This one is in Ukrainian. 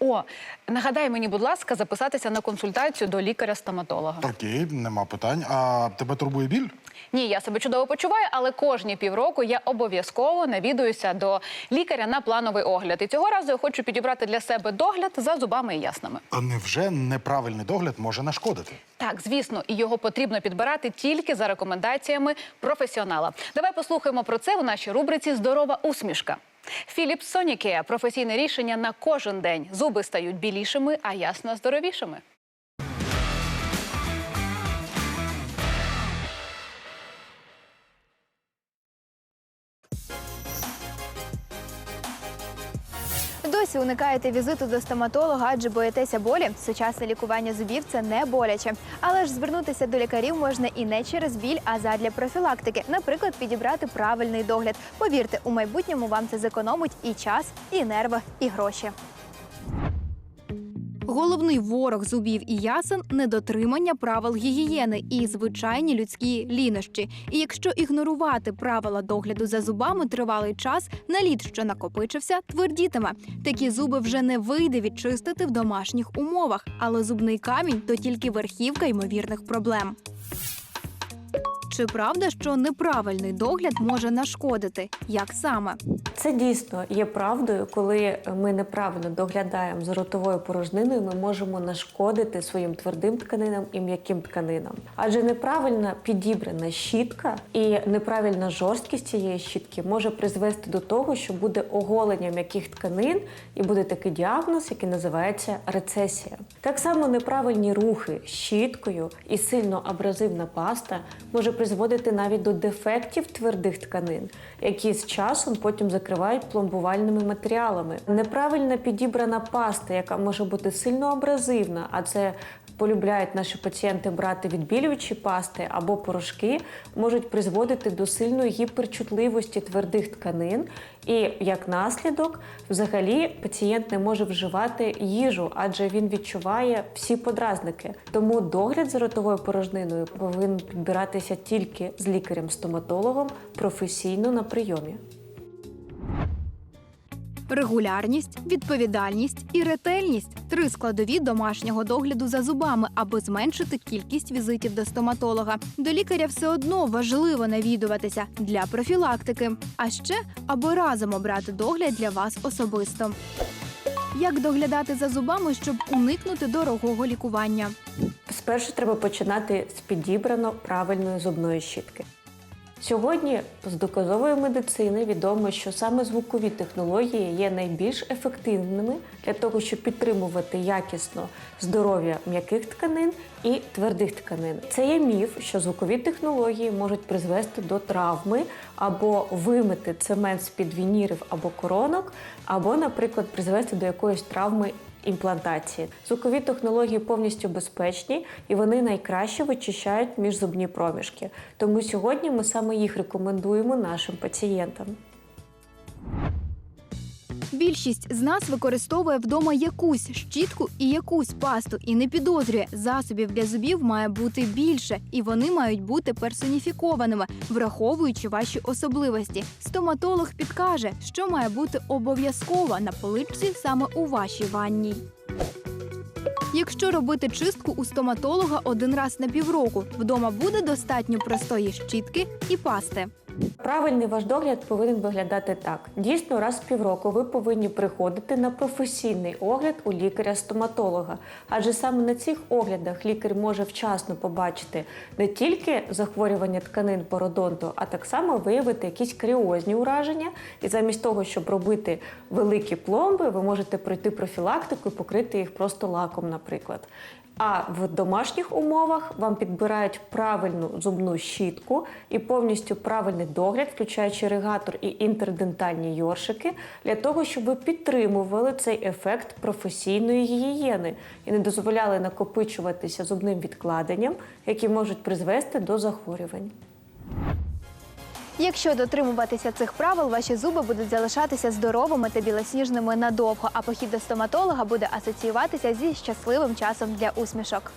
О, нагадай мені, будь ласка, записатися на консультацію до лікаря-стоматолога. Окей, нема питань. А тебе турбує біль? Ні, я себе чудово почуваю, але кожні півроку я обов'язково навідуюся до лікаря на плановий огляд. І цього разу я хочу підібрати для себе догляд за зубами і яснами. А невже неправильний догляд може нашкодити? Так, звісно, і його потрібно підбирати тільки за рекомендаціями професіонала. Давай послухаємо про це у нашій рубриці Здорова усмішка. Філіп Соніке професійне рішення на кожен день. Зуби стають білішими, а ясна здоровішими. Досі уникаєте візиту до стоматолога, адже боїтеся болі. Сучасне лікування зубів це не боляче. Але ж звернутися до лікарів можна і не через біль, а задля профілактики. Наприклад, підібрати правильний догляд. Повірте, у майбутньому вам це зекономить і час, і нерви, і гроші. Головний ворог зубів і ясен недотримання правил гігієни і звичайні людські лінощі. І якщо ігнорувати правила догляду за зубами тривалий час, наліт, що накопичився, твердітиме. Такі зуби вже не вийде відчистити в домашніх умовах, але зубний камінь то тільки верхівка ймовірних проблем. Чи правда, що неправильний догляд може нашкодити? Як саме? Це дійсно є правдою, коли ми неправильно доглядаємо за ротовою порожниною, ми можемо нашкодити своїм твердим тканинам і м'яким тканинам. Адже неправильно підібрана щітка і неправильна жорсткість цієї щітки може призвести до того, що буде оголення м'яких тканин, і буде такий діагноз, який називається рецесія. Так само неправильні рухи щіткою і сильно абразивна паста може призводити навіть до дефектів твердих тканин, які з часом потім закривають пломбувальними матеріалами. Неправильно підібрана паста, яка може бути сильно абразивна, а це полюбляють наші пацієнти брати відбілюючі пасти або порошки, можуть призводити до сильної гіперчутливості твердих тканин. І як наслідок, взагалі, пацієнт не може вживати їжу, адже він відчуває всі подразники. Тому догляд за ротовою порожниною повинен підбиратися тільки з лікарем-стоматологом професійно на прийомі. Регулярність, відповідальність і ретельність три складові домашнього догляду за зубами, аби зменшити кількість візитів до стоматолога. До лікаря все одно важливо навідуватися для профілактики, а ще аби разом обрати догляд для вас особисто. Як доглядати за зубами, щоб уникнути дорогого лікування? Спершу треба починати з підібрано правильної зубної щітки. Сьогодні з доказової медицини відомо, що саме звукові технології є найбільш ефективними для того, щоб підтримувати якісно здоров'я м'яких тканин і твердих тканин. Це є міф, що звукові технології можуть призвести до травми або вимити цемент з-під вінірів або коронок, або, наприклад, призвести до якоїсь травми імплантації. Звукові технології повністю безпечні і вони найкраще вичищають міжзубні проміжки. Тому сьогодні ми саме їх рекомендуємо нашим пацієнтам. Більшість з нас використовує вдома якусь щітку і якусь пасту і не підозрює, засобів для зубів має бути більше, і вони мають бути персоніфікованими, враховуючи ваші особливості. Стоматолог підкаже, що має бути обов'язково на поличці саме у вашій ванній. Якщо робити чистку у стоматолога один раз на півроку, вдома буде достатньо простої щітки і пасти. Правильний ваш догляд повинен виглядати так. Дійсно, раз в півроку ви повинні приходити на професійний огляд у лікаря-стоматолога. Адже саме на цих оглядах лікар може вчасно побачити не тільки захворювання тканин пародонту, а так само виявити якісь каріозні ураження. І замість того, щоб робити великі пломби, ви можете пройти профілактику і покрити їх просто лаком, наприклад. А в домашніх умовах вам підбирають правильну зубну щітку і повністю правильний догляд, включаючи регатор і інтердентальні йоршики, для того, щоб ви підтримували цей ефект професійної гігієни і не дозволяли накопичуватися зубним відкладенням, які можуть призвести до захворювань. Якщо дотримуватися цих правил, ваші зуби будуть залишатися здоровими та білосніжними надовго, а похід до стоматолога буде асоціюватися зі щасливим часом для усмішок.